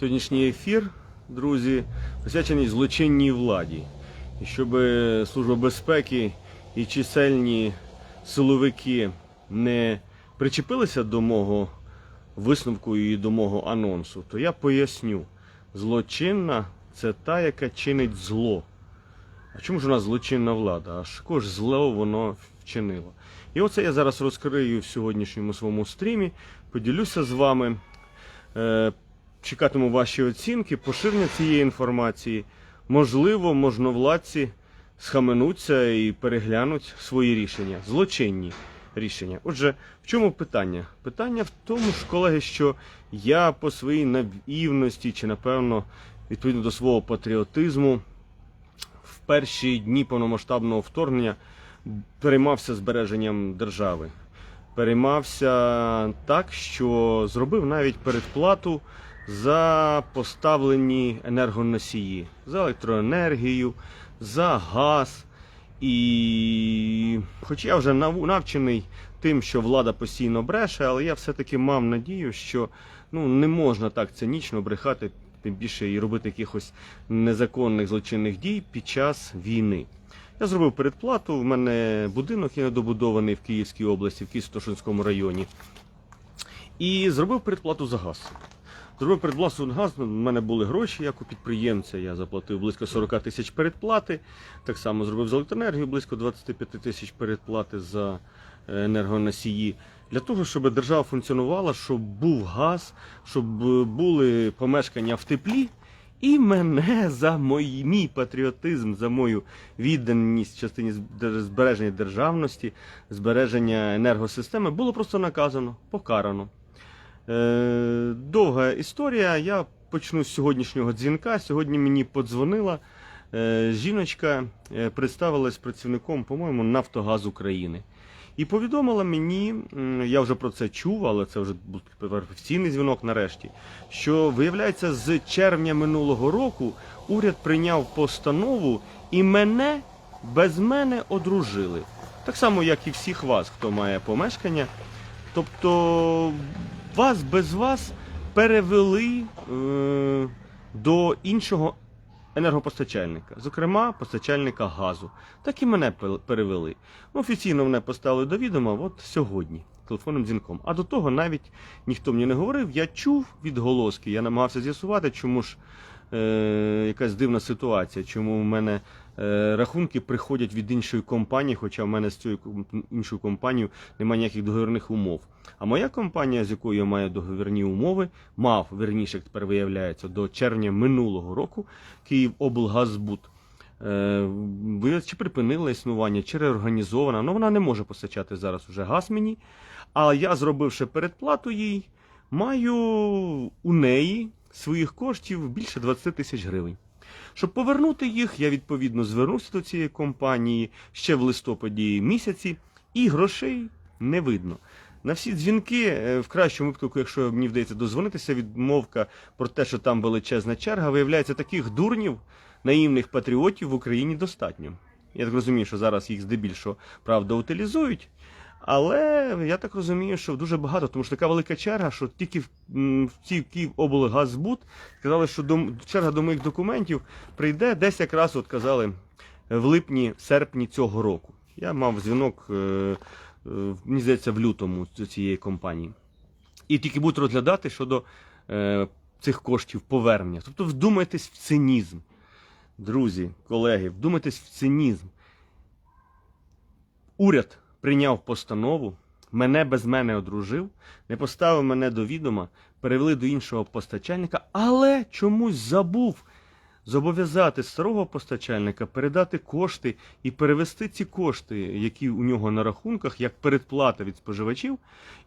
Сьогоднішній ефір, друзі, присвячений злочинній владі. І щоб Служба безпеки і чисельні силовики не причепилися до мого висновку і до мого анонсу, то я поясню. Злочинна це та, яка чинить зло. А чому ж у нас злочинна влада? Аж кож зло воно вчинило. І оце я зараз розкрию в сьогоднішньому своєму стрімі, поділюся з вами. Чекатиму ваші оцінки, поширення цієї інформації. Можливо, можновладці схаменуться і переглянуть свої рішення, злочинні рішення. Отже, в чому питання? Питання в тому ж, колеги, що я по своїй наївності, чи напевно, відповідно до свого патріотизму, в перші дні повномасштабного вторгнення переймався збереженням держави. Переймався так, що зробив навіть передплату за поставлені енергоносії, за електроенергію, за газ. І хоч я вже навчений тим, що влада постійно бреше, але я все-таки мав надію, що ну, не можна так цинічно брехати, тим більше і робити якихось незаконних злочинних дій під час війни. Я зробив передплату. В мене будинок є недобудований в Київській області, в Києво-Святошинському районі. І зробив передплату за газ. Зробив передплату за газ, у мене були гроші, як у підприємця. Я заплатив близько 40 тисяч передплати. Так само зробив за електроенергію близько 25 тисяч передплати за е, енергоносії. Для того, щоб держава функціонувала, щоб був газ, щоб е, були помешкання в теплі. І мене за мій, мій патріотизм, за мою відданість в частині збереження державності, збереження енергосистеми було просто наказано, покарано. Е, довга історія. Я почну з сьогоднішнього дзвінка. Сьогодні мені подзвонила е, жіночка, е, представилась працівником, по-моєму, Нафтогаз України. І повідомила мені, я вже про це чув, але це вже був тепер офіційний дзвінок нарешті, що виявляється, з червня минулого року уряд прийняв постанову і мене без мене одружили. Так само, як і всіх вас, хто має помешкання. Тобто вас без вас перевели е, до іншого енергопостачальника, зокрема постачальника газу. Так і мене перевели. Офіційно мене поставили до відома от сьогодні телефонним дзвінком. А до того навіть ніхто мені не говорив. Я чув відголоски, я намагався з'ясувати, чому ж е, якась дивна ситуація, чому в мене рахунки приходять від іншої компанії, хоча в мене з цією іншою компанією немає ніяких договірних умов. А моя компанія, з якою я маю договірні умови, мав верніше, тепер виявляється, до червня минулого року Київоблгазбуд. Е, ви- чи припинила існування, чи реорганізована. Ну вона не може постачати зараз уже газ мені. А я, зробивши передплату їй, маю у неї своїх коштів більше 20 тисяч гривень. Щоб повернути їх, я відповідно звернувся до цієї компанії ще в листопаді місяці, і грошей не видно. На всі дзвінки, е, в кращому випадку, якщо мені вдається дозвонитися, відмовка про те, що там величезна черга, виявляється, таких дурнів, наївних патріотів в Україні достатньо. Я так розумію, що зараз їх здебільшого правда утилізують. Але я так розумію, що дуже багато, тому що така велика черга, що тільки в, в цій Київоблгазбуд сказали, що до, черга до моїх документів прийде десь якраз, от казали, в липні, серпні цього року. Я мав дзвінок, е, е, мені здається, в лютому цієї компанії. І тільки будуть розглядати щодо е, цих коштів повернення. Тобто вдумайтесь в цинізм. Друзі, колеги, вдумайтесь в цинізм. Уряд прийняв постанову, мене без мене одружив, не поставив мене до відома, перевели до іншого постачальника, але чомусь забув зобов'язати старого постачальника передати кошти і перевести ці кошти, які у нього на рахунках, як передплата від споживачів,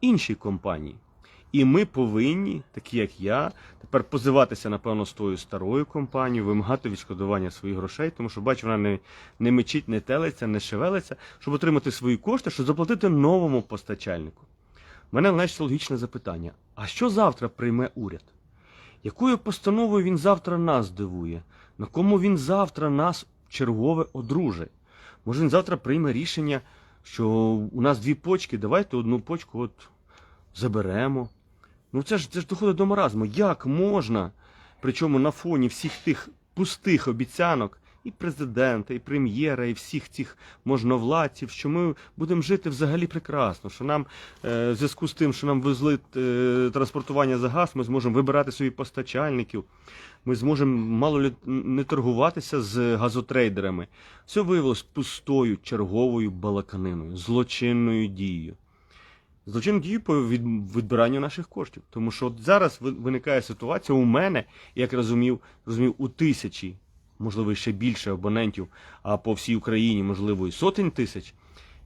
іншій компанії. І ми повинні, такі як я, тепер позиватися, напевно, з тою старою компанією, вимагати відшкодування своїх грошей, тому що бачу, вона не, не мечить, не телиться, не шевелиться, щоб отримати свої кошти, щоб заплатити новому постачальнику. У мене значить логічне запитання: а що завтра прийме уряд? Якою постановою він завтра нас дивує? На кому він завтра нас чергове одружить? Може він завтра прийме рішення, що у нас дві почки, давайте одну почку от заберемо. Ну це ж це ж доходить до маразму. Як можна Причому на фоні всіх тих пустих обіцянок і президента, і прем'єра, і всіх цих можновладців, що ми будемо жити взагалі прекрасно. Що нам е, в зв'язку з тим, що нам везли е, транспортування за газ, ми зможемо вибирати собі постачальників. Ми зможемо мало не торгуватися з газотрейдерами. Все виявилось пустою черговою балаканиною, злочинною дією. Злочинну дію по від, відбиранню наших коштів. Тому що от зараз ви- виникає ситуація у мене, як розумів, розумів, у тисячі, можливо, ще більше абонентів, а по всій Україні, можливо, і сотень тисяч,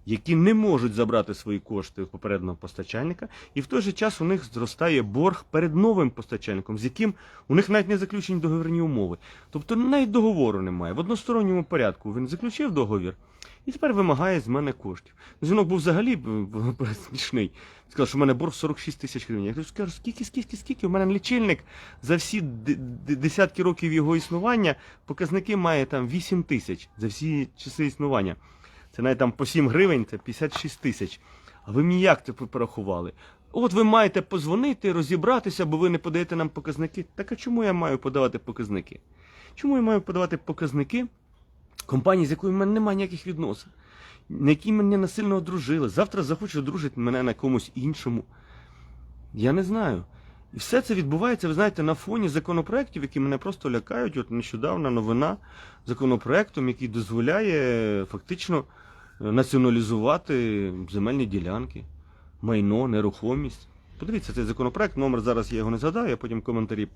які не можуть забрати свої кошти у попереднього постачальника, і в той же час у них зростає борг перед новим постачальником, з яким у них навіть не заключені договірні умови. Тобто навіть договору немає. В односторонньому порядку він заключив договір і тепер вимагає з мене коштів. Дзвінок був взагалі б- б- смішний. Сказав, що в мене борг 46 тисяч гривень. Я кажу, скільки, скільки, скільки? У мене лічильник за всі десятки років його існування показники має там 8 тисяч за всі часи існування. Це навіть там по 7 гривень, це 56 тисяч. А ви мені як це порахували? От ви маєте позвонити, розібратися, бо ви не подаєте нам показники. Так а чому я маю подавати показники? Чому я маю подавати показники компанії, з якою в мене немає ніяких відносин, на якій мене насильно одружили? Завтра захочуть одружити мене на комусь іншому. Я не знаю. І все це відбувається, ви знаєте, на фоні законопроєктів, які мене просто лякають. От нещодавна новина законопроєктом, який дозволяє фактично е, націоналізувати земельні ділянки, майно, нерухомість. Подивіться, цей законопроект, номер зараз я його не згадаю, я потім в коментарі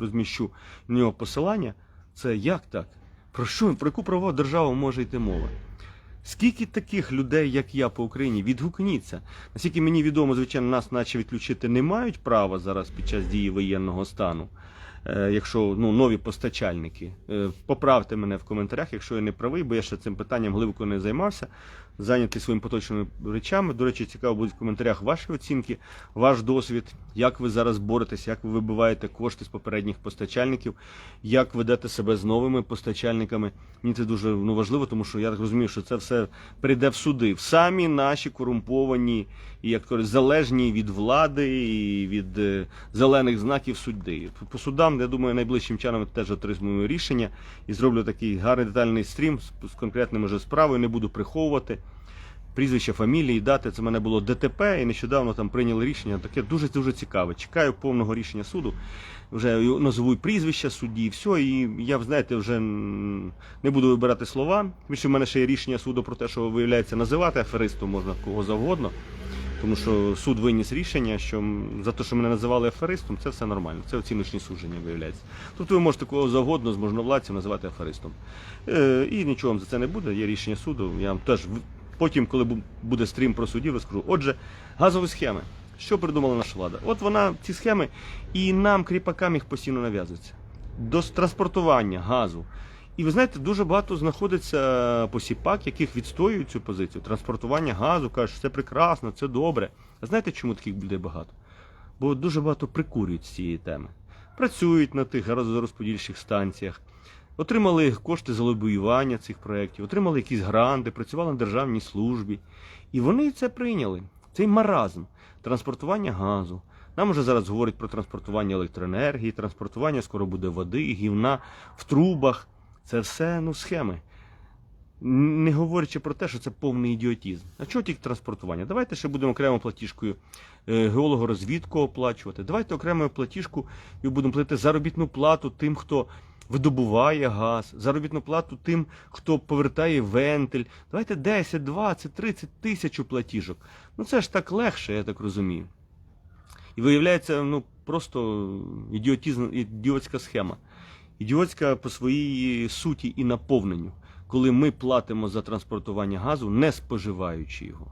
розміщу на нього посилання. Це як так? Про що, про яку правову державу може йти мова? Скільки таких людей, як я по Україні, відгукніться? Наскільки мені відомо, звичайно, нас наче відключити не мають права зараз під час дії воєнного стану. Е, якщо ну, нові постачальники, Е, поправте мене в коментарях, якщо я не правий, бо я ще цим питанням глибоко не займався, зайнятий своїми поточними речами. До речі, цікаво будуть в коментарях ваші оцінки, ваш досвід, як ви зараз боретесь, як ви вибиваєте кошти з попередніх постачальників, як ведете себе з новими постачальниками. Мені це дуже ну, важливо, тому що я так розумію, що це все прийде в суди. В самі наші корумповані і як кажуть, залежні від влади і від е, зелених знаків судди. По судам, я думаю, найближчим часом теж отримую рішення і зроблю такий гарний детальний стрім з, з конкретними вже справою, не буду приховувати. Прізвище, фамілії, дати. Це в мене було ДТП, і нещодавно там прийняли рішення. Таке дуже дуже цікаве. Чекаю повного рішення суду. Вже назву прізвища судді, і все. І я, знаєте, вже не буду вибирати слова. Що в мене ще є рішення суду про те, що виявляється називати аферистом можна кого завгодно. Тому що суд виніс рішення, що за те, що мене називали аферистом, це все нормально. Це оціночні судження виявляється. Тобто ви можете кого завгодно з можновладців називати аферистом. Е, і нічого вам за це не буде. Є рішення суду. Я вам теж потім, коли буде стрім про судів, розкажу. Отже, газові схеми. Що придумала наша влада? От вона ці схеми і нам, кріпакам, їх постійно нав'язується. До транспортування газу. І ви знаєте, дуже багато знаходиться посіпак, яких відстоюють цю позицію. Транспортування газу, кажуть, що це прекрасно, це добре. А знаєте, чому таких людей багато? Бо дуже багато прикурюють з цієї теми. Працюють на тих газорозподільчих станціях, отримали кошти за лобіювання цих проєктів, отримали якісь гранти, працювали на державній службі. І вони це прийняли. Цей маразм транспортування газу. Нам вже зараз говорять про транспортування електроенергії, транспортування скоро буде води, гівна в трубах. Це все ну, схеми. Не говорячи про те, що це повний ідіотізм. А чого тільки транспортування? Давайте ще будемо окремо платіжкою е, геологорозвідку оплачувати. Давайте окремою платіжку і будемо платити заробітну плату тим, хто видобуває газ, заробітну плату тим, хто повертає вентиль. Давайте 10, 20, 30 тисяч платіжок. Ну це ж так легше, я так розумію. І виявляється, ну просто ідіотізм, ідіотська схема. Ідіотська по своїй суті і наповненню, коли ми платимо за транспортування газу, не споживаючи його.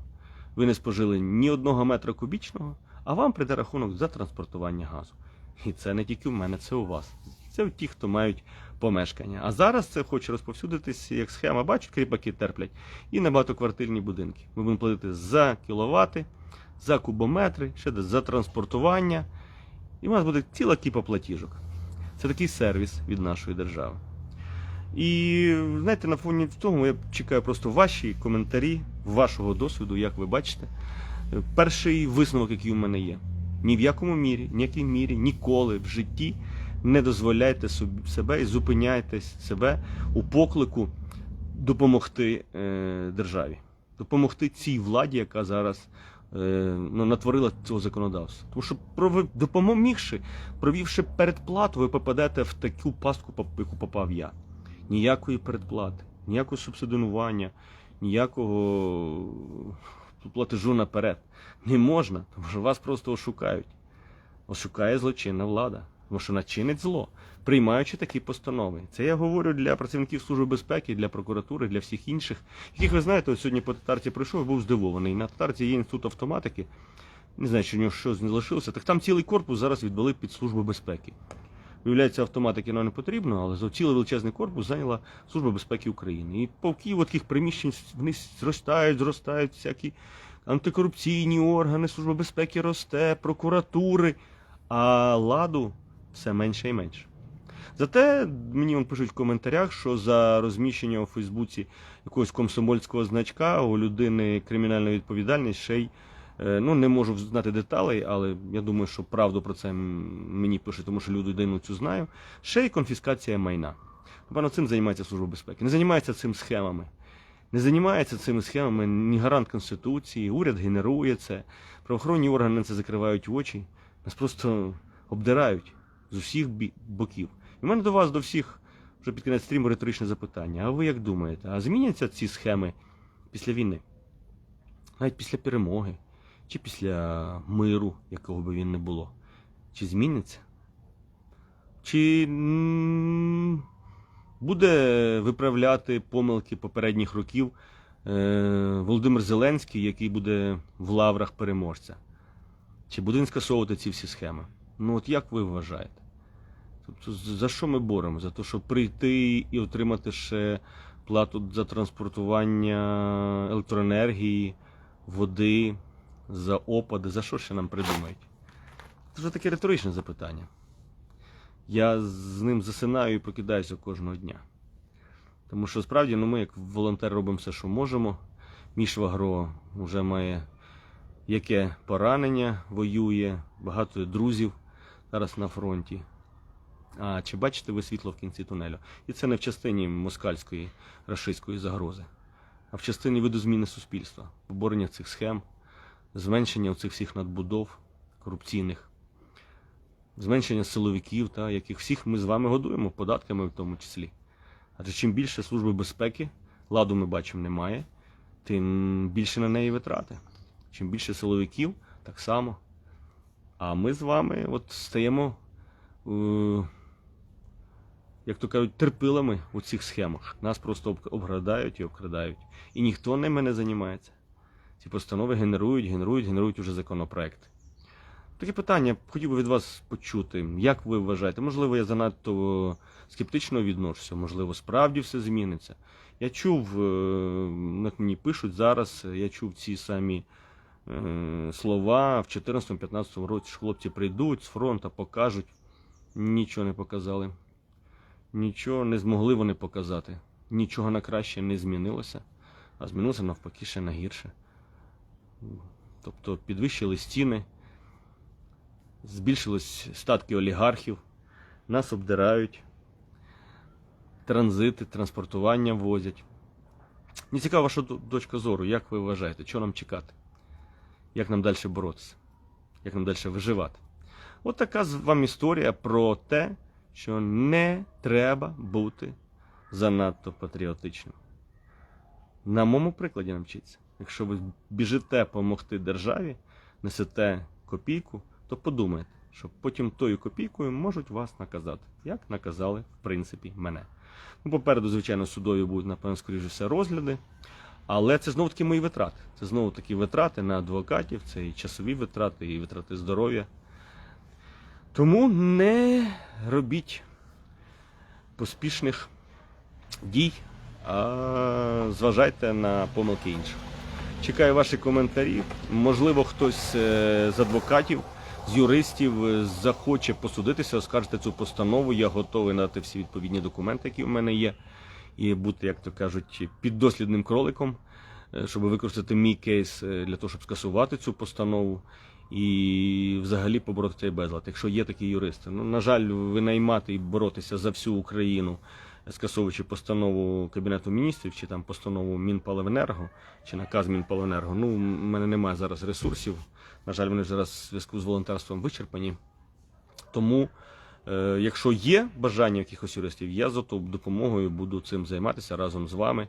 Ви не спожили ні одного метра кубічного, а вам прийде рахунок за транспортування газу. І це не тільки в мене, це у вас. Це ті, хто мають помешкання. А зараз це хоче розповсюдитись як схема. Бачать, кріпаки терплять. І на багатоквартирні будинки. Ми будемо платити за кіловати, за кубометри, ще десь за транспортування. І у нас буде ціла кіпа платіжок. Це такий сервіс від нашої держави. І знаєте, на фоні того я чекаю просто ваші коментарі, вашого досвіду, як ви бачите. Перший висновок, який у мене є. Ні в якому мірі, ніякій мірі, ніколи в житті не дозволяйте себе і зупиняйте себе у поклику допомогти е, державі, допомогти цій владі, яка зараз е, ну, натворила цього законодавства. Тому що допомогши, провівши передплату, ви попадете в таку пастку, яку попав я. Ніякої передплати, ніякого субсидіювання, ніякого платежу наперед. Не можна, тому що вас просто ошукають. Ошукає злочинна влада, тому що вона чинить зло, приймаючи такі постанови. Це я говорю для працівників Служби безпеки, для прокуратури, для всіх інших, яких ви знаєте, от сьогодні по татарці прийшов, був здивований. На татарці є інститут автоматики. Не знаю, чи в нього щось не залишилося. Так там цілий корпус зараз відвели під службу безпеки. Виявляється, автоматики нам не потрібно, але цілий величезний корпус зайняла Служба безпеки України. І полки от таких приміщень вони зростають, зростають всякі антикорупційні органи, Служба безпеки росте, прокуратури, а ладу все менше і менше. Зате мені он пишуть в коментарях, що за розміщення у Фейсбуці якогось комсомольського значка у людини кримінальна відповідальність ще й Е, Ну, не можу знати деталей, але я думаю, що правду про це мені пишуть, тому що людину цю знаю. Ще й конфіскація майна. Напевно, цим займається Служба безпеки. Не займається цим схемами. Не займається цими схемами ні гарант Конституції, уряд генерує це, правоохоронні органи на це закривають очі, нас просто обдирають з усіх боків. І в мене до вас, до всіх, вже під кінець стріму риторичне запитання. А ви як думаєте, а зміняться ці схеми після війни? Навіть після перемоги? чи після миру, якого би він не було. Чи зміниться? Чи буде виправляти помилки попередніх років е, Володимир Зеленський, який буде в лаврах переможця? Чи буде він скасовувати ці всі схеми? Ну от як ви вважаєте? Тобто, за що ми боремося? За те, щоб прийти і отримати ще плату за транспортування електроенергії, води, за опади, за що ще нам придумають? Це вже таке риторичне запитання. Я з ним засинаю і прокидаюся кожного дня. Тому що справді ну, ми, як волонтери, робимо все, що можемо. Міш Вагро вже має яке поранення, воює, багато друзів зараз на фронті. А чи бачите ви світло в кінці тунелю? І це не в частині москальської рашистської загрози, а в частині видозміни суспільства, поборення цих схем зменшення цих всіх надбудов корупційних, зменшення силовиків, та, яких всіх ми з вами годуємо, податками в тому числі. Адже чим більше служби безпеки, ладу ми бачимо немає, тим більше на неї витрати. Чим більше силовиків, так само. А ми з вами от стаємо, е, як то кажуть, терпилами у цих схемах. Нас просто об- обкрадають і обкрадають. І ніхто ними не займається. Ці постанови генерують, генерують, генерують уже законопроект. Таке питання хотів би від вас почути. Як ви вважаєте? Можливо, я занадто скептично відношуся, можливо, справді все зміниться. Я чув, е, мені пишуть зараз, я чув ці самі слова в 2014-2015 році, що хлопці прийдуть з фронту, покажуть. Нічого не показали. Нічого не змогли вони показати. Нічого на краще не змінилося, а змінилося навпаки ще на гірше. Тобто підвищили стіни, збільшились статки олігархів, нас обдирають, транзити, транспортування возять. Мені цікава ваша ду- точка зору, як ви вважаєте, що нам чекати? Як нам далі боротися? Як нам далі виживати? От така з вам історія про те, що не треба бути занадто патріотичним. На моєму прикладі навчіться. Якщо ви біжите допомогти державі, несете копійку, то подумайте, що потім тою копійкою можуть вас наказати, як наказали, в принципі, мене. Ну, попереду, звичайно, судові будуть, напевно, скоріше все, розгляди. Але це знову таки мої витрати. Це знову таки витрати на адвокатів, це і часові витрати, і витрати здоров'я. Тому не робіть поспішних дій, а зважайте на помилки інших. Чекаю ваші коментарі. Можливо, хтось е, з адвокатів, з юристів е, захоче посудитися, оскаржити цю постанову. Я готовий надати всі відповідні документи, які в мене є, і бути, як то кажуть, піддослідним кроликом, е, щоб використати мій кейс е, для того, щоб скасувати цю постанову. і взагалі побороти цей безлад, якщо є такі юристи. Ну, на жаль, винаймати і боротися за всю Україну, скасовуючи постанову Кабінету міністрів, чи там постанову Мінпаливенерго, чи наказ Мінпаливенерго. Ну, в мене немає зараз ресурсів. На жаль, вони зараз в зв'язку з волонтерством вичерпані. Тому, е, якщо є бажання якихось юристів, я за то допомогою буду цим займатися разом з вами. Е,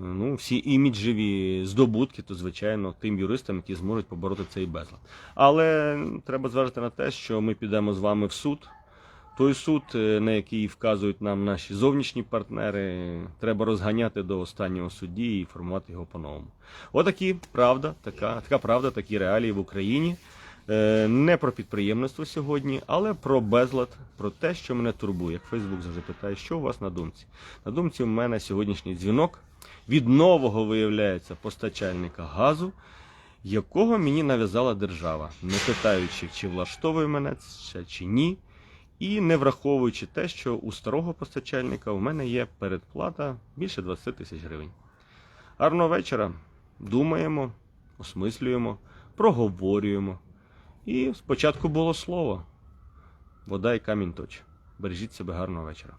Ну, всі іміджеві здобутки, то звичайно тим юристам, які зможуть побороти цей безлад. Але треба зважити на те, що ми підемо з вами в суд. Той суд, е, на який вказують нам наші зовнішні партнери, треба розганяти до останнього судді і формувати його по-новому. Отакі правда, така, така правда, такі реалії в Україні. Е, Не про підприємництво сьогодні, але про безлад, про те, що мене турбує. Як Фейсбук завжди питає, що у вас на думці. На думці у мене сьогоднішній дзвінок від нового виявляється постачальника газу, якого мені нав'язала держава, не питаючи, чи влаштовує мене це чи ні. І не враховуючи те, що у старого постачальника у мене є передплата більше 20 тисяч гривень. Гарного вечора. Думаємо, осмислюємо, проговорюємо. І спочатку було слово. Вода і камінь точ. Бережіть себе гарного вечора.